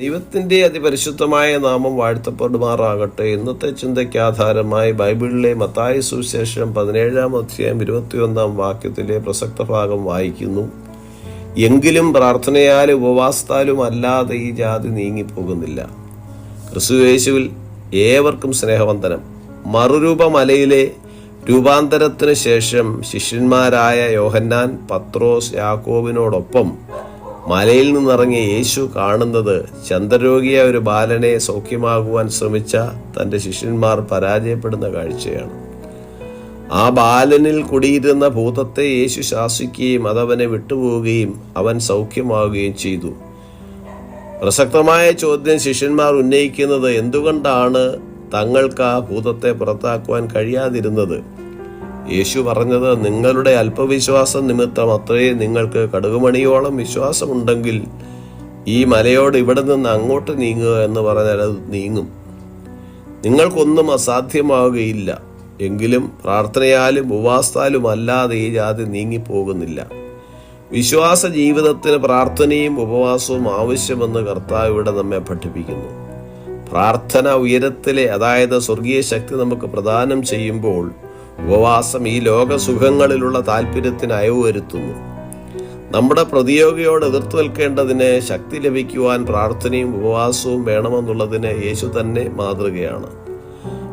ദൈവത്തിന്റെ അതിപരിശുദ്ധമായ നാമം വാഴ്ത്തപ്പെടുമാറാകട്ടെ. ഇന്നത്തെ ചിന്തയ്ക്ക് ആധാരമായി ബൈബിളിലെ മത്തായ സുവിശേഷം പതിനേഴാം അധ്യായം ഇരുപത്തിയൊന്നാം വാക്യത്തിലെ പ്രസക്ത ഭാഗം വായിക്കുന്നു. എങ്കിലും പ്രാർത്ഥനയാലും ഉപവാസത്താലും അല്ലാതെ ഈ ജാതി നീങ്ങിപ്പോകുന്നില്ല. ക്രിസ്തുവേശുവിൽ ഏവർക്കും സ്നേഹവന്ദനം. മറുരൂപ മലയിലെ രൂപാന്തരത്തിന് ശേഷം ശിഷ്യന്മാരായ യോഹന്നാൻ പത്രോസ് യാക്കോബിനോടൊപ്പം മലയിൽ നിന്നിറങ്ങിയ യേശു കാണുന്നത് ചന്ദ്രരോഗിയായ ഒരു ബാലനെ സൗഖ്യമാകുവാൻ ശ്രമിച്ച തന്റെ ശിഷ്യന്മാർ പരാജയപ്പെടുന്ന കാഴ്ചയാണ്. ആ ബാലനിൽ കുടിയിരുന്ന ഭൂതത്തെ യേശു ശാസിക്കുകയും അതവനെ വിട്ടുപോവുകയും അവൻ സൗഖ്യമാവുകയും ചെയ്തു. പ്രസക്തമായ ചോദ്യം ശിഷ്യന്മാർ ഉന്നയിക്കുന്നത് എന്തുകൊണ്ടാണ് തങ്ങൾക്ക് ആ ഭൂതത്തെ പുറത്താക്കുവാൻ കഴിയാതിരുന്നത്? യേശു പറഞ്ഞത് നിങ്ങളുടെ അല്പവിശ്വാസം നിമിത്തം അത്രേ നിങ്ങൾക്ക് കടുകുമണിയോളം വിശ്വാസമുണ്ടെങ്കിൽ ഈ മലയോട് ഇവിടെ നിന്ന് അങ്ങോട്ട് നീങ്ങുക എന്ന് പറഞ്ഞാൽ അത് നീങ്ങും. നിങ്ങൾക്കൊന്നും അസാധ്യമാവുകയില്ല. എങ്കിലും പ്രാർത്ഥനയാലും ഉപവാസത്താലും അല്ലാതെ ഈ ജാതി നീങ്ങിപ്പോകുന്നില്ല. വിശ്വാസ ജീവിതത്തിന് പ്രാർത്ഥനയും ഉപവാസവും ആവശ്യമെന്ന് കർത്താവ് ഇവിടെ നമ്മെ പഠിപ്പിക്കുന്നു. പ്രാർത്ഥന ഉയരത്തിലെ അതായത് സ്വർഗീയ ശക്തി നമുക്ക് പ്രദാനം ചെയ്യുമ്പോൾ ഉപവാസം ഈ ലോകസുഖങ്ങളിലുള്ള താല്പര്യത്തിന് അയവ് വരുത്തുന്നു നമ്മുടെ പ്രതിയോഗിയോട് എതിർത്തു നിൽക്കേണ്ടതിന് ശക്തി ലഭിക്കുവാൻ പ്രാർത്ഥനയും ഉപവാസവും വേണമെന്നുള്ളതിന് യേശു തന്നെ മാതൃകയാണ്.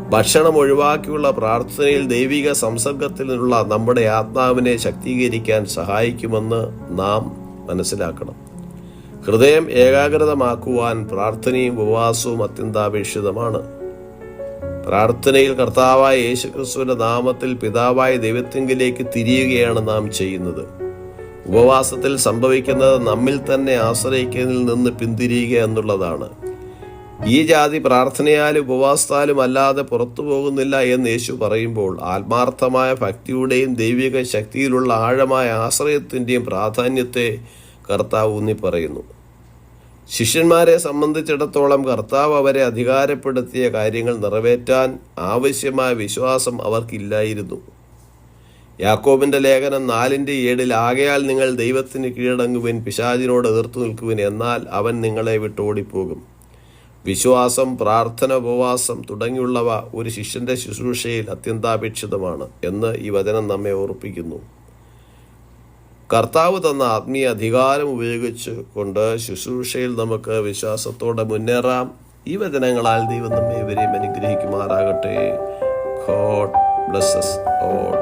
ഭക്ഷണം ഒഴിവാക്കിയുള്ള പ്രാർത്ഥനയിൽ ദൈവിക സംസർഗത്തിൽ നിന്നുള്ള നമ്മുടെ ആത്മാവിനെ ശക്തീകരിക്കാൻ സഹായിക്കുമെന്ന് നാം മനസ്സിലാക്കണം. ഹൃദയം ഏകാഗ്രതമാക്കുവാൻ പ്രാർത്ഥനയും ഉപവാസവും അത്യന്താപേക്ഷിതമാണ്. പ്രാർത്ഥനയിൽ കർത്താവായ യേശുക്രിസ്തുവിന്റെ നാമത്തിൽ പിതാവായ ദൈവത്തിങ്കിലേക്ക് തിരിയുകയാണ് നാം ചെയ്യുന്നത്. ഉപവാസത്തിൽ സംഭവിക്കുന്നത് നമ്മിൽ തന്നെ ആശ്രയിക്കുന്നതിൽ നിന്ന് പിന്തിരിയുക എന്നുള്ളതാണ്. ഈ ജാതി പ്രാർത്ഥനയാലും ഉപവാസത്താലും അല്ലാതെ പുറത്തു പോകുന്നില്ല എന്ന് യേശു പറയുമ്പോൾ ആത്മാർത്ഥമായ ഭക്തിയുടെയും ദൈവിക ശക്തിയിലുള്ള ആഴമായ ആശ്രയത്തിന്റെയും പ്രാധാന്യത്തെ കർത്താവ് ഊന്നി പറയുന്നു ശിഷ്യന്മാരെ സംബന്ധിച്ചിടത്തോളം കർത്താവ് അവരെ അധികാരപ്പെടുത്തിയ കാര്യങ്ങൾ നിറവേറ്റാൻ ആവശ്യമായ വിശ്വാസം അവർക്കില്ലായിരുന്നു. യാക്കോബിന്റെ ലേഖനം നാലിന്റെ ഏഴിൽ ആകയാൽ നിങ്ങൾ ദൈവത്തിന് കീഴടങ്ങുവിൻ പിശാചിനോട് എതിർത്തു നിൽക്കുവിൻ എന്നാൽ അവൻ നിങ്ങളെ വിട്ടോടിപ്പോകും വിശ്വാസം പ്രാർത്ഥന ഉപവാസം തുടങ്ങിയുള്ളവ ഒരു ശിഷ്യന്റെ ശുശ്രൂഷയിൽ അത്യന്താപേക്ഷിതമാണ് എന്ന് ഈ വചനം നമ്മെ ഓർപ്പിക്കുന്നു. കർത്താവ് തന്ന ആത്മീയ അധികാരം ഉപയോഗിച്ച് കൊണ്ട് ശുശ്രൂഷയിൽ നമുക്ക് വിശ്വാസത്തോടെ മുന്നേറാം. ഈ വചനങ്ങളാൽ ദൈവം നമ്മെ ഇവരെയും അനുഗ്രഹിക്കുമാറാകട്ടെ. God blesses all